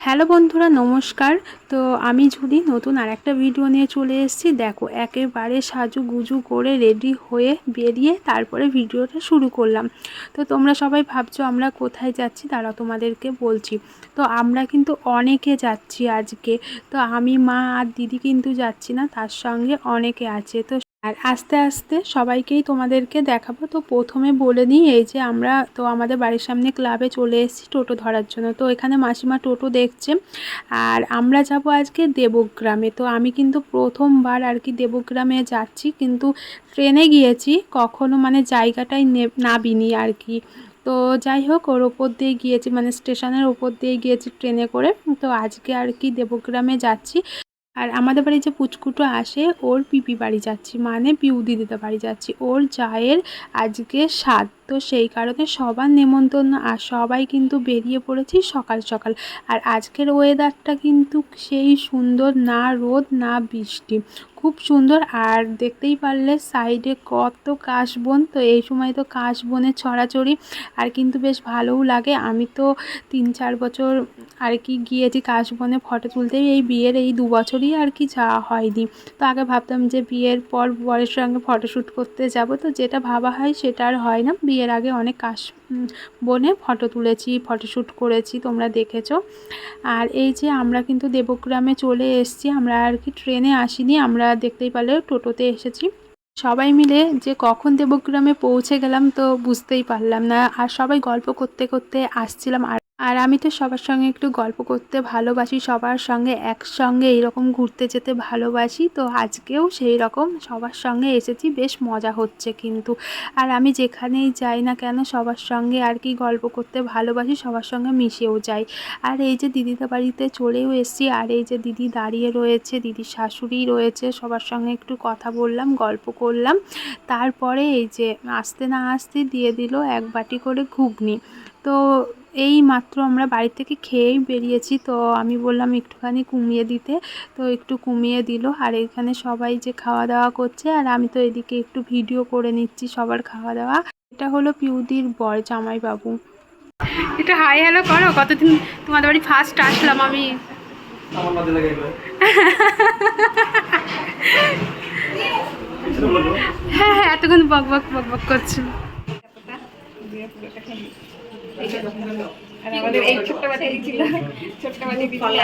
Hello বন্ধুরা, নমস্কার। তো আমি ঝুলি, নতুন আর একটা ভিডিও নিয়ে চলে এসেছি। দেখো, একেবারে সাজু গুজু করে রেডি হয়ে বেরিয়ে তারপরে ভিডিওটা শুরু করলাম। তো তোমরা সবাই ভাবছ আমরা কোথায় যাচ্ছি, তারা তোমাদেরকে বলছি। তো আমরা কিন্তু অনেকে যাচ্ছি আজকে। তো আমি, মা আর দিদি কিন্তু যাচ্ছি না, তার সঙ্গে অনেকে আছে। তো আর আস্তে আস্তে সবাইকেই তোমাদেরকে দেখাবো। তো প্রথমে বলে নিই, এই যে আমরা তো আমাদের বাড়ির সামনে ক্লাবে চলে এসেছি টোটো ধরার জন্য। তো এখানে মাসিমা টোটো দেখছে। আর আমরা যাব আজকে দেবগ্রামে। তো আমি কিন্তু প্রথমবার আর কি দেবগ্রামে যাচ্ছি, কিন্তু ট্রেনে গিয়েছি, কখনো মানে জায়গাটাই নে- নাবিনি আর কি। তো যাই হোক, ওর ওপর দিয়ে গিয়েছি মানে স্টেশনের ওপর দিয়ে গিয়েছি ট্রেনে করে। তো আজকে আর কি দেবগ্রামে যাচ্ছি। আর আমাদের বাড়ি যে পুচকুটো আসে, ওর পিপি বাড়ি যাচ্ছি। মানে পিউ দিদিদের বাড়ি যাচ্ছি। ওর চায়ের আজকে সাত তো সেই কারণে সবার নেমন্তন্ন আর সবাই কিন্তু বেরিয়ে পড়েছি সকাল সকাল। আর আজকের ওয়েদারটা কিন্তু সেই সুন্দর, না রোদ, না বৃষ্টি। খুব সুন্দর আর দেখতেই পারলে সাইডে কত কাশবন। তো এই সময় তো কাশবনের ছড়াছড়ি আর কিন্তু বেশ ভালোও লাগে। আমি তো তিন চার বছর আর কি গিয়েছি কাশবনে ফটো তুলতে। এই বিয়ের এই দু বছরই আর কি যাওয়া হয়নি। তো আগে ভাবতাম যে বিয়ের পর বরের সঙ্গে ফটোশ্যুট করতে যাব। তো যেটা ভাবা হয় সেটা আর হয় না। বিয়ের আগে অনেক কাশ বনে ফটো তুলেছি ফটোশ্যুট করেছি, তোমরা দেখেছ। আর এই যে আমরা কিন্তু দেবগ্রামে চলে এসেছি, আমরা আর কি ট্রেনে আসিনি, আমরা দেখতেই পারলে টোটোতে এসেছি। সবাই মিলে যে কখন দেবগ্রামে পৌঁছে গেলাম তো বুঝতেই পারলাম না, আর সবাই গল্প করতে করতে আসছিলাম আর আর আমি তো সবার সঙ্গে একটু গল্প করতে ভালোবাসি, সবার সঙ্গে একসঙ্গে এইরকম ঘুরতে যেতে ভালোবাসি। তো আজকেও সেই রকম সবার সঙ্গে এসেছি, বেশ মজা হচ্ছে কিন্তু। আর আমি যেখানেই যাই না কেন সবার সঙ্গে আর কি গল্প করতে ভালোবাসি, সবার সঙ্গে মিশেও যাই। আর এই যে দিদিদের বাড়িতে চলেও এসেছি, আর এই যে দিদি দাঁড়িয়ে রয়েছে, দিদির শাশুড়ি রয়েছে, সবার সঙ্গে একটু কথা বললাম, গল্প করলাম। তারপরে এই যে আসতে না আসতে দিয়ে দিল এক বাটি করে ঘুগনি। তো এই মাত্র আমরা বাড়ি থেকে খেয়েই বেরিয়েছি। তো আমি বললাম একটুখানি কমিয়ে দিতে। তো একটু কমিয়ে দিল। আর এখানে সবাই যে খাওয়া দাওয়া করছে আর আমি তো এদিকে একটু ভিডিও করে নিচ্ছি সবার খাওয়া দাওয়া এটা হলো পিউদির বর জামাইবাবু। এটা হাই হ্যালো করো কতদিন তোমাদের বাড়ি ফার্স্ট আসলাম আমি। হ্যাঁ হ্যাঁ এতক্ষণ বক বক বক বক করছিল। আর আমাদের এই ছোট্ট বাটি ছিল ছোট্ট বাটি বিকেলে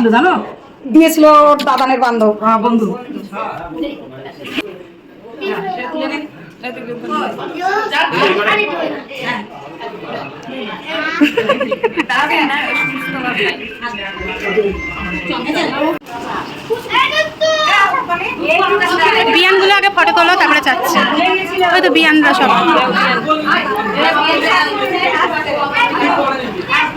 ছিল জানো? দিয়েছিল ওর দাদানের বান্ধব। হ্যাঁ বন্ধু। বিয়ানগুলো আগে ফটো তোলো তারপরে চাচ্ছে। ওই তো বিয়ানরা সব।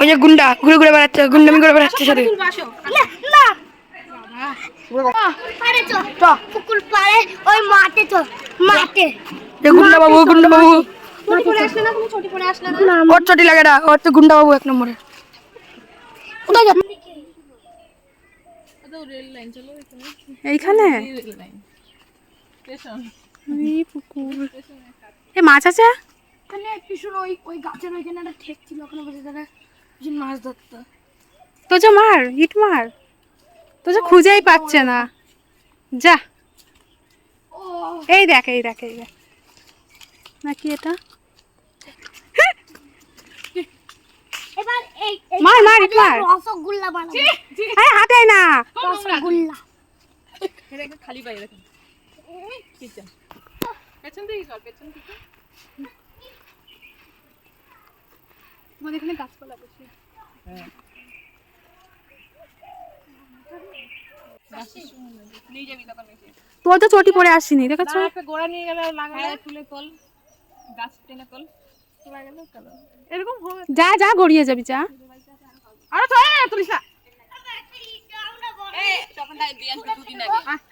ওই যে গুন্ডা ঘুরে ঘুরে বেড়াচ্ছে গুন্ডামি করে বেড়াচ্ছে সাথে। পুকুর পাড়ে ওই মাঠে তো মাঠে। গুন্ডা বাবু গুন্ডা বাবু ছুটি পরে আসলে না তুমি ছুটি পরে আসলে না? ওর চটি লাগে না ওর তো গুন্ডা বাবু এক নম্বরে। কোথায় যাবে এইখানে? এই মাছ আছে? ওই ওই গাছের ওইখানে একটা ঠেক ছিল ওখানে বসে তারা মাছ ধরতো। তো যা মার ইট মার। তো যা খুঁজেই পাচ্ছে না। যা। এই দেখ এই দেখ এই দেখ। নাকি এটা এবার এই এই মার, মার, মার। রসগোল্লা বানাবো। আরে হাতে না। রসগোল্লা। এটা খালি পাই দেখুন। পেছন দিকে কর পেছন দিকে আমাদের এখানে গাছপালা বেশি নিয়ে যাবি তখন এসে তোর তো চটি পরে আসিনি দেখেছ একটা গোড়া নিয়ে গেলে লাগালে তুলে তোল। গাছ টেনে তোল। এরকম যা যা গড়িয়ে যাবি যা। আরে তো এ তুলিস না।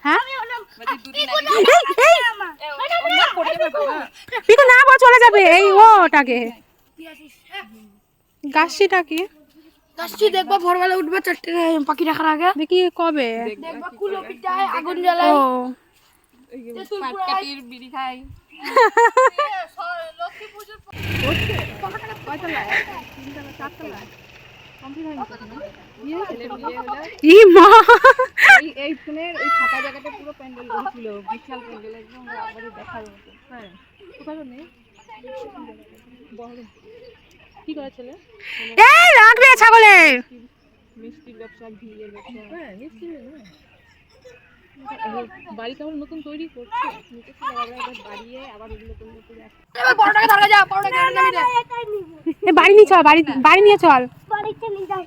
হ্যাঁ? পিকু বল চলে যাবে এই ওটাকে। কি? গাছটি দেখবা ভোরবেলা উঠবে চারটে পাখি রাখার আগে। দেখি কবে। দেখবা। কুলো পিঠায় আগুন জ্বালায়। পাটকাটির বিড়ি খাই। ই মা। এই এই ফোনের ওই ফাঁকা জায়গাটা পুরো প্যান্ডেল হয়েছিল বিশাল প্যান্ডেল একদম দেখার মতো। হ্যাঁ। কোথাও নেই কি করে ছেলে? এই রাখবে ছাগলের। মিষ্টির ব্যবসা ঘিয়ের ব্যবসা। হ্যাঁ মিষ্টি বাড়ি কেমন নতুন তৈরি করছে। বাড়িয়ে আবার নতুন এ বাড়ি নিয়ে চল বাড়ি বাড়ি নিয়ে চল। বাড়িতে নিয়ে যাই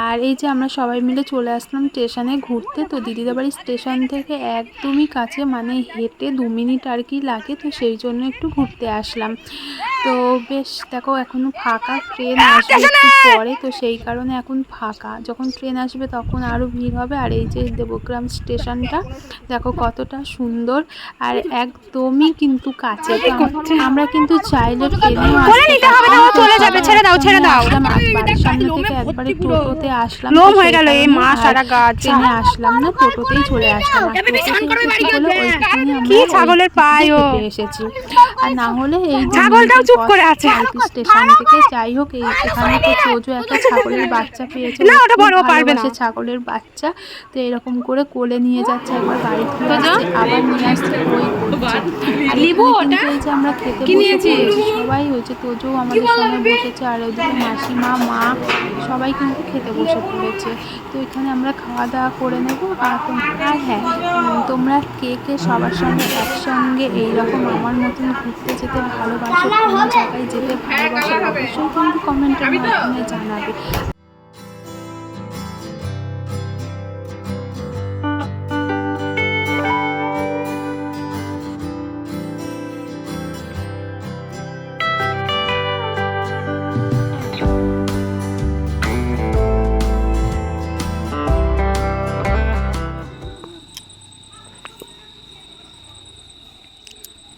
আর এই যে আমরা সবাই মিলে চলে আসলাম স্টেশনে ঘুরতে তো দিদিদের বাড়ির স্টেশন থেকে একদমই কাছে মানে হেঁটে দু মিনিট আর কি লাগে তো সেই জন্য একটু ঘুরতে আসলাম। তো বেশ দেখো এখনও ফাঁকা ট্রেন আসবে একটু পরে তো সেই কারণে এখন ফাঁকা। যখন ট্রেন আসবে তখন আরও ভিড় হবে আর এই যে দেবগ্রাম স্টেশনটা দেখো কতটা সুন্দর আর একদমই কিন্তু কাছে। আমরা কিন্তু চাইলে ট্রেনে আসতে ছেড়ে দাও, ছেড়ে দাও। বাড়ির সামনে থেকে টোটোতে আসলাম লোম হয়ে গেল এই মা সারা গাছ। ট্রেনে আসলাম না টোটোতেই চলে আসলাম। কি ছাগলের ওই পায় ও? এসেছি। আর না হলে এই ছাগলটাও চুপ করে আছে। স্টেশন থেকে যাই হোক এই এখানে তো চোজো একটা ছাগলের বাচ্চা পেয়েছে না, ওটা বড়, পারবে না। ছাগলের বাচ্চা। তো এরকম করে কোলে নিয়ে যাচ্ছে একবার বাড়ি থেকে আবার নিয়ে আসছে ওই আর লিবু ওটা? এই যে আমরা খেতে কি বসে সবাই হয়েছে তোজও আমাদের সঙ্গে বসেছে আর ওদিকে মাসিমা মা সবাই কিন্তু খেতে বসে পড়েছে। তো এখানে আমরা খাওয়া দাওয়া করে নেব। আর আর হ্যাঁ তোমরা কে কে সবার সঙ্গে একসঙ্গে এইরকম আমার মতন ঘুরতে যেতে ভালোবাসো, কোনো জায়গায় যেতে ভালোবাসো, অবশ্যই কিন্তু কমেন্টের মাধ্যমে জানাবে।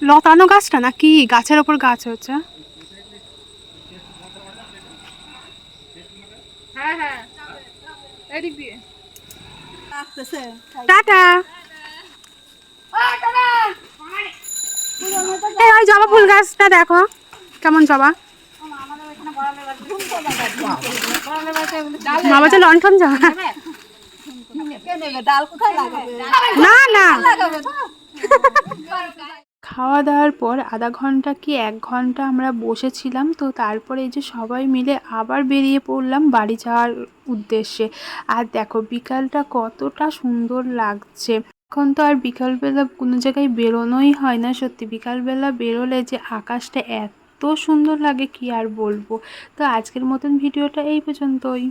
লতানো গাছটা না কি গাছের ওপর গাছ হচ্ছে হ্যাঁ হ্যাঁ। টাটা। এই ওই জবা ফুল গাছটা দেখো। কেমন জবা? বলছে লন্ঠন জবা। না না। খাওয়া দাওয়ার পর আধা ঘণ্টা কি এক ঘণ্টা আমরা বসেছিলাম, তো তারপরে এই যে সবাই মিলে আবার বেরিয়ে পড়লাম বাড়ি যাওয়ার উদ্দেশ্যে। আর দেখো বিকালটা কতটা সুন্দর লাগছে। এখন তো আর বিকালবেলা কোনো জায়গায় বেরোনোই হয় না সত্যি। বিকালবেলা বেরোলে যে আকাশটা এত সুন্দর লাগে, কি আর বলব? তো আজকের মতন ভিডিওটা এই পর্যন্তই।